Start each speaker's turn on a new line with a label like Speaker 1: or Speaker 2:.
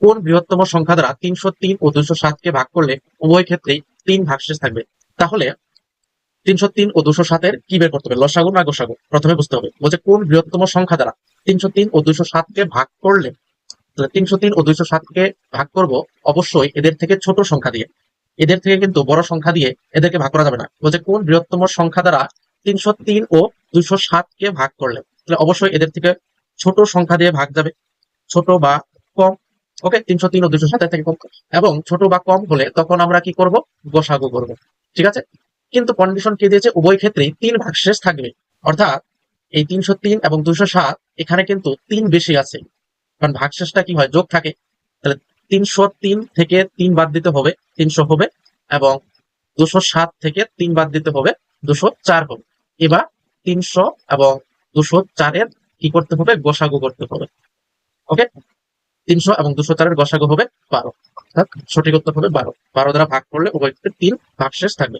Speaker 1: কোন বৃহত্তম সংখ্যা দ্বারা তিনশো তিন ও দুইশো সাতকে ভাগ করলে উভয় ক্ষেত্রেই তিন ভাগশেষ থাকবে? তাহলে তিনশো তিন ও দুশো সাতের কি বের করতে হবে? লসাগু না গোসাগু? প্রথমে বুঝতে হবে। বলছে কোন বৃহত্তম সংখ্যা দ্বারা তিনশো তিন ও দুইশো সাতকে ভাগ করলে তিনশো তিন ও দুইশো সাতকে ভাগ করব অবশ্যই এদের থেকে ছোট সংখ্যা দিয়ে। এদের থেকে কিন্তু বড় সংখ্যা দিয়ে এদেরকে ভাগ করা যাবে না। বলছে কোন বৃহত্তম সংখ্যা দ্বারা তিনশো তিন ও দুইশো সাতকে ভাগ করলে, তাহলে অবশ্যই এদের থেকে ছোট সংখ্যা দিয়ে ভাগ যাবে। ছোট বা কম ওকে? তিনশো তিন ও দুইশো সাতের থেকে কম। এবং ছোট বা কম হলে তখন আমরা কি করব? গোসাগু করব। ঠিক আছে? কিন্তু কন্ডিশন কি দিয়েছে? উভয় ক্ষেত্রেই তিন ভাগশেষ থাকবে। অর্থাৎ এই তিনশো তিন এবং দুইশো সাত, এখানে কিন্তু তিন বেশি আছে। কারণ ভাগশেষটা কি হয়? যোগ থাকে। তাহলে তিনশো তিন থেকে তিন বাদ দিতে হবে, তিনশো হবে এবং দুশো সাত থেকে তিন বাদ দিতে হবে, দুশো চার হবে। এবার তিনশো এবং দুশো চারের কি করতে হবে? গোসাগু করতে হবে। তিনশো এবং দুশো চারের গসাগু হবে বারো। অর্থাৎ সঠিক উত্তর হবে বারো। বারো দ্বারা ভাগ করলে উভয় তিন ভাগ শেষ থাকবে।